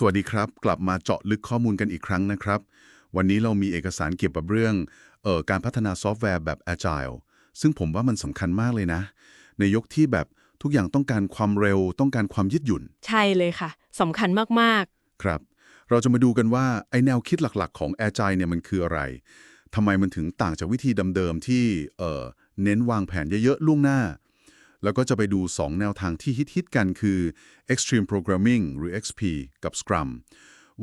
สวัสดีครับ กลับมาเจาะลึกข้อมูลกันอีกครั้งนะครับ วันนี้เรามีเอกสารเกี่ยวกับเรื่องเอ่อการพัฒนาซอฟต์แวร์แบบ Agile ซึ่งผมว่ามันสำคัญมากเลยนะ ในยกที่แบบทุกอย่างต้องการความเร็ว ต้องการความยืดหยุ่น ใช่เลยค่ะสำคัญมากครับ เราจะมาดูกันว่าไอแนวคิดหลักๆ ของ Agile เนี่ยมันคืออะไรทำไมมันถึงต่างจากวิธีเดิมๆที่เอ่อเน้นวางแผนเยอะๆล่วงหน้า แล้วก็จะไปดู 2 แนวทางที่ฮิตๆกันคือ Extreme Programming หรือ XP กับ Scrum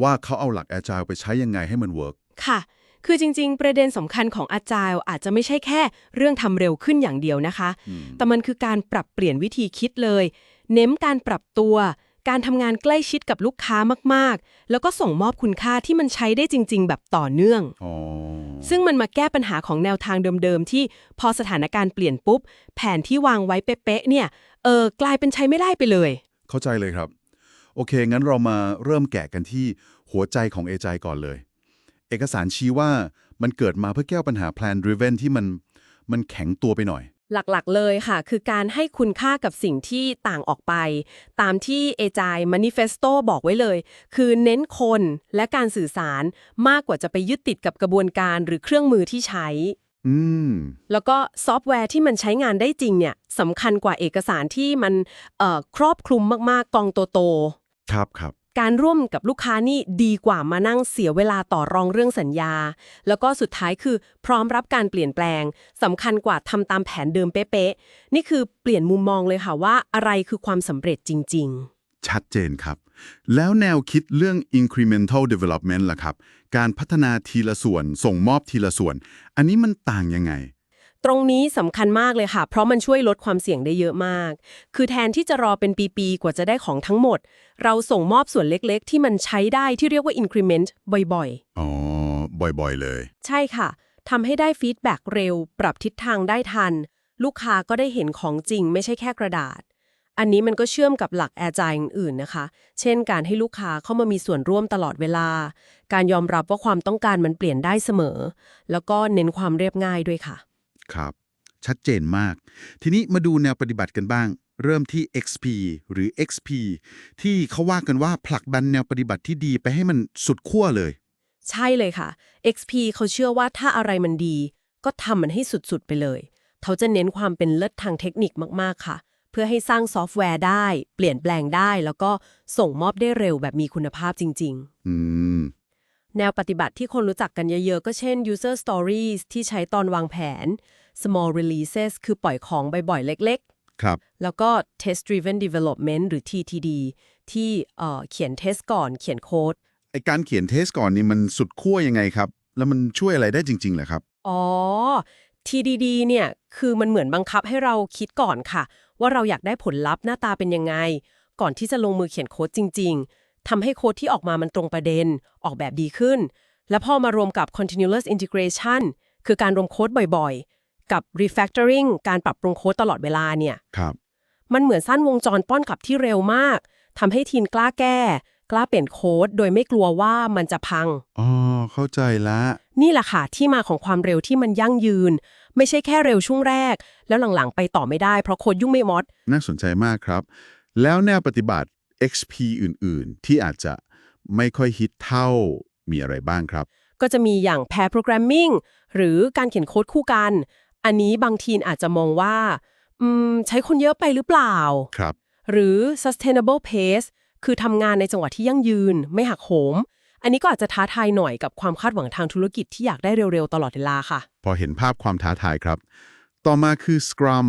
ว่าเขาเอาหลัก Agile ไปใช้ยังไงให้มันเวิร์กๆค่ะ คือจริง ๆ ประเด็นสำคัญของ Agile อาจจะไม่ใช่แค่เรื่องทำเร็วขึ้นอย่างเดียวนะคะ แต่มันคือการปรับเปลี่ยนวิธีคิดเลย เน้นการปรับตัว การทำงานใกล้ชิดกับลูกค้ามากๆ แล้วก็ส่งมอบคุณค่าที่มันใช้ได้จริง ๆ แบบต่อเนื่องอ๋อซึ่งมันมาแก้ปัญหาของแนวทางเดิมๆ ที่พอสถานการณ์เปลี่ยนปุ๊บ แผนที่วางไว้เป๊ะๆ เนี่ย เออกลายเป็นใช้ไม่ได้ไปเลย เข้าใจเลยครับ โอเค งั้นเรามาเริ่มแกะกันที่หัวใจของ Agile ก่อนเลย เอกสารชี้ว่ามันเกิดมาเพื่อแก้ปัญหา plan driven ที่มันมันแข็งตัวไปหน่อย หลักๆ เลยค่ะ คือการให้คุณค่ากับสิ่งที่ต่างออกไป ตามที่เอจาย Manifesto บอกไว้เลย คือเน้นคนและการสื่อสารมากกว่าจะไปยึดติดกับกระบวนการหรือเครื่องมือที่ใช้ อืม แล้วก็ซอฟต์แวร์ที่มันใช้งานได้จริงเนี่ยสำคัญกว่าเอกสารที่มันเอ่อครอบคลุมมากๆกองโตๆครับครับ การร่วมกับลูกค้านี่ดีกว่ามานั่งเสียเวลาต่อรองเรื่องสัญญา แล้วก็สุดท้ายคือพร้อมรับการเปลี่ยนแปลงสำคัญกว่าทำตามแผนเดิมเป๊ะๆนี่คือเปลี่ยนมุมมองเลยค่ะว่าอะไรคือความสำเร็จจริง ๆชัดเจนครับ แล้วแนวคิดเรื่อง incremental development ล่ะครับ การพัฒนาทีละส่วน ส่งมอบทีละส่วน อันนี้มันต่างยังไง ตรงนี้สำคัญมากเลยค่ะ เพราะมันช่วยลดความเสี่ยงได้เยอะมาก คือแทนที่จะรอเป็นปีๆ กว่าจะได้ของทั้งหมด เราส่งมอบส่วนเล็กๆ ที่มันใช้ได้ที่เรียกว่า increment บ่อยๆ อ๋อ บ่อยๆ เลย ใช่ค่ะ ทำให้ได้ฟีดแบ็กเร็ว ปรับทิศทางได้ทัน ลูกค้าก็ได้เห็นของจริง ไม่ใช่แค่กระดาษ อันนี้มันก็เชื่อมกับหลักแอร์จายอื่นๆ นะคะ เช่น การให้ลูกค้าเข้ามามีส่วนร่วมตลอดเวลา การยอมรับว่าความต้องการมันเปลี่ยนได้เสมอ แล้วก็เน้นความเรียบง่ายด้วยค่ะ ครับ ชัดเจนมาก ทีนี้มาดูแนวปฏิบัติกันบ้าง เริ่มที่ XP หรือ XP ที่เขาว่ากันว่าผลักดันแนวปฏิบัติที่ดีไปให้มันสุดขั้วเลย ใช่เลยค่ะ XP เขาเชื่อว่าถ้าอะไรมันดี ก็ทำมันให้สุดๆไปเลย เขาจะเน้นความเป็นเลิศทางเทคนิคมากๆค่ะ เพื่อให้สร้างซอฟต์แวร์ได้ เปลี่ยนแปลงได้ แล้วก็ส่งมอบได้เร็วแบบมีคุณภาพจริงอืมๆ แนวปฏิบัติที่คนรู้จักกันเยอะๆ ก็เช่น user stories ที่ใช้ตอนวางแผน small releases คือปล่อยของบ่อยๆ เล็กครับๆแล้วก็ test driven development หรือ TTD ที่เอ่อเขียนเทสก่อนเขียนโค้ดไอการเขียนเทสก่อนนี่มันสุดขั้วยังไงครับ แล้วมันช่วยอะไรได้จริงๆเหรอครับ อ๋อ TDD เนี่ยคือมันเหมือนบังคับให้เราคิดก่อนค่ะ ว่าเราอยากได้ผลลัพธ์หน้าตาเป็นยังไง ก่อนที่จะลงมือเขียนโค้ดจริง ๆ ทำให้โค้ดที่ออกมามันตรงประเด็น ออกแบบดีขึ้น แล้วพอมารวมกับ continuous integration คือการรวมโค้ดบ่อยๆ กับ refactoring การปรับปรุงโค้ดตลอดเวลาเนี่ยครับ มันเหมือนสั้นวงจรป้อนกลับที่เร็วมากทำให้ทีมกล้าแก้ กล้าเปลี่ยนโค้ดโดยไม่กลัวว่ามันจะพัง อ๋อ เข้าใจละ นี่แหละค่ะที่มาของความเร็วที่มันยั่งยืน ไม่ใช่แค่เร็วช่วงแรก แล้วหลังๆ ไปต่อไม่ได้เพราะโค้ดยุ่งไม่มด น่าสนใจมากครับ แล้วแนวปฏิบัติ XP อื่นๆ ที่อาจจะไม่ค่อยฮิตเท่ามีอะไรบ้างครับ ก็จะมีอย่าง pair programming หรือการเขียนโค้ดคู่กัน อันนี้บางทีอาจจะมองว่าอืมใช้คนเยอะไปหรือเปล่า ครับ หรือ sustainable pace คือทำงานในจังหวะที่ยั่งยืน ไม่หักโหม อันนี้ก็อาจจะท้าทายหน่อยกับความคาดหวังทางธุรกิจที่อยากได้เร็วๆ ตลอดเวลาค่ะ พอเห็นภาพความท้าทายครับ ต่อมาคือ Scrum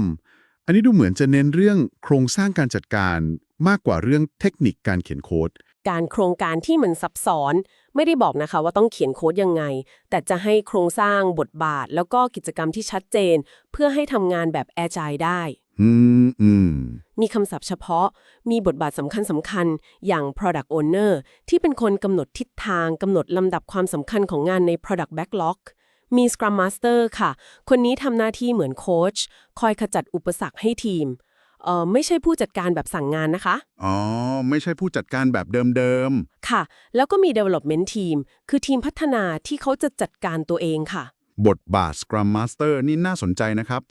อันนี้ดูเหมือนจะเน้นเรื่องโครงสร้างการจัดการ มากกว่าเรื่องเทคนิคการเขียนโค้ด การโครงการที่มันซับซ้อน ไม่ได้บอกนะคะว่าต้องเขียนโค้ดยังไง แต่จะให้โครงสร้างบทบาท แล้วก็กิจกรรมที่ชัดเจน เพื่อให้ทำงานแบบแอร์จายได้อืมอืมมีคำศัพท์เฉพาะ มีบทบาทสำคัญสำคัญๆอย่าง product owner ที่เป็นคนกำหนดทิศทางกำหนดลำดับความสำคัญของงานใน product backlog มี Scrum Master ค่ะ คนนี้ทำหน้าที่เหมือนโค้ช คอยขจัดอุปสรรคให้ทีม เอ่อไม่ใช่ผู้จัดการแบบสั่งงานนะคะ อ๋อ ไม่ใช่ผู้จัดการแบบเดิมค่ะ แล้วก็มี development team คือทีมพัฒนาที่เขาจะจัดการตัวเองค่ะ ๆ บทบาท Scrum Master นี่น่าสนใจนะครับ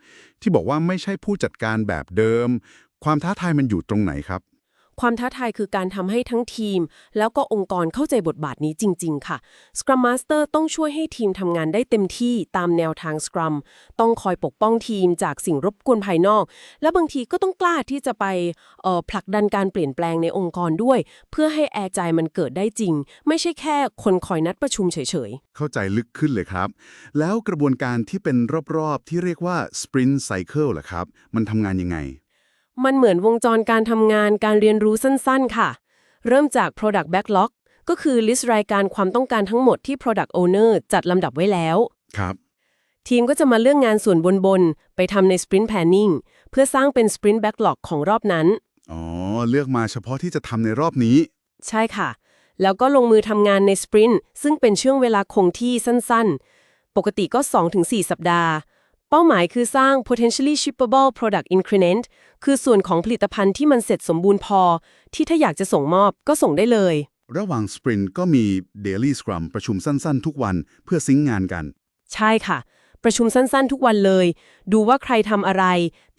ที่บอกว่าไม่ใช่ผู้จัดการแบบเดิม ความท้าทายมันอยู่ตรงไหนครับ ความท้าทายคือการทำให้ทั้งทีม แล้วก็องค์กรเข้าใจบทบาทนี้จริง ๆ ค่ะ Scrum Master ต้องช่วยให้ทีมทำงานได้เต็มที่ตามแนวทาง Scrum ต้องคอยปกป้องทีมจากสิ่งรบกวนภายนอก และบางทีก็ต้องกล้าที่จะไปผลักดันการเปลี่ยนแปลงในองค์กรด้วย เพื่อให้แอร์ใจมันเกิดได้จริง ไม่ใช่แค่คนคอยนัดประชุมเฉยๆ เข้าใจลึกขึ้นเลยครับ แล้วกระบวนการที่เป็นรอบๆ ที่เรียกว่า Sprint Cycle ล่ะครับ มันทำงานยังไง มันเหมือนวงจรการทำงานการเรียนรู้สั้นๆ ค่ะ เริ่มจาก Product Backlog ก็คือลิสต์รายการความต้องการทั้งหมดที่ Product Owner จัดลำดับไว้แล้ว ครับ ทีมก็จะมาเลือกงานส่วนบน ๆ ไปทำใน Sprint Planning เพื่อสร้างเป็น Sprint Backlog ของรอบนั้น อ๋อ เลือกมาเฉพาะที่จะทำในรอบนี้ ใช่ค่ะ แล้วก็ลงมือทำงานใน Sprint ซึ่งเป็นช่วงเวลาคงที่สั้นๆ ปกติก็ 2-4 สัปดาห์เป้าหมายคือสร้าง potentially shippable product increment คือส่วนของผลิตภัณฑ์ที่มันเสร็จสมบูรณ์พอ ที่ถ้าอยากจะส่งมอบก็ส่งได้เลย ระหว่าง Sprint ก็มี Daily Scrum ประชุมสั้นๆ ทุกวันเพื่อซิงค์งานกัน ใช่ค่ะ ประชุมสั้นๆ ทุกวันเลย ดูว่าใครทำอะไร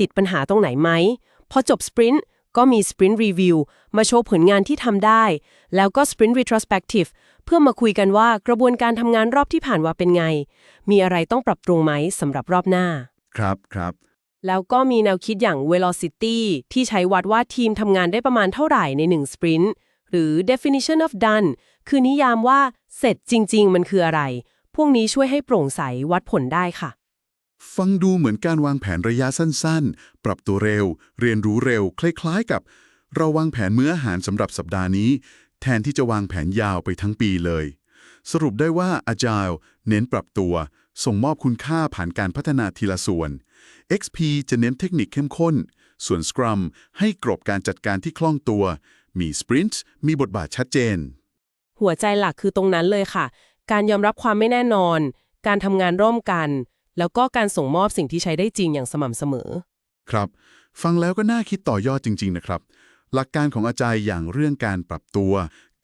ติดปัญหาตรงไหนไหม พอจบสปรินต์ ก็มีสปรินต์รีวิวมาโชว์ผลงานที่ทำได้ แล้วก็สปรินต์ retrospective เพื่อมาคุยกันว่ากระบวนการทำงานรอบที่ผ่านมาเป็นไง มีอะไรต้องปรับปรุงไหมสำหรับรอบหน้า ครับครับ แล้วก็มีแนวคิดอย่าง velocity ที่ใช้วัดว่าทีมทำงานได้ประมาณเท่าไหร่ใน1 sprint หรือ definition of done คือนิยามว่าเสร็จจริง ๆ มันคืออะไร พวกนี้ช่วยให้โปร่งใสวัดผลได้ค่ะ ฟังดูเหมือนการวางแผนระยะสั้นๆ ปรับตัวเร็ว เรียนรู้เร็ว คล้ายๆกับ เราวางแผนมื้ออาหารสำหรับสัปดาห์นี้ แทนที่จะวางแผนยาวไปทั้งปีเลย สรุปได้ว่า Agile เน้นปรับตัว ส่งมอบคุณค่าผ่านการพัฒนาทีละส่วน XP จะเน้นเทคนิคเข้มข้น ส่วน Scrum ให้กรบการจัดการที่คล่องตัว มี Sprint มีบทบาทชัดเจน หัวใจหลักคือตรงนั้นเลยค่ะ การยอมรับความไม่แน่นอน การทำงานร่วมกัน แล้วก็การส่งมอบสิ่งที่ใช้ได้จริงอย่างสม่ำเสมอ ครับ ฟังแล้วก็น่าคิดต่อยอดจริง ๆ นะครับ หลักการของอาจารย์อย่างเรื่องการปรับตัว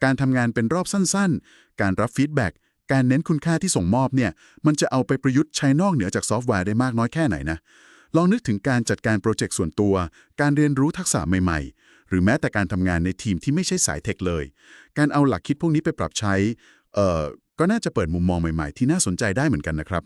การทำงานเป็นรอบสั้นๆ การรับฟีดแบ็กการเน้นคุณค่าที่ส่งมอบเนี่ย มันจะเอาไปประยุทธ์ใช้นอกเหนือจากซอฟต์แวร์ได้มากน้อยแค่ไหนนะ ลองนึกถึงการจัดการโปรเจกต์ส่วนตัว การเรียนรู้ทักษะใหม่ ๆ หรือแม้แต่การทำงานในทีมที่ไม่ใช่สายเทคเลย การเอาหลักคิดพวกนี้ไปปรับใช้ เอ่อ ก็น่าจะเปิดมุมมองใหม่ๆ ที่น่าสนใจได้เหมือนกันนะครับ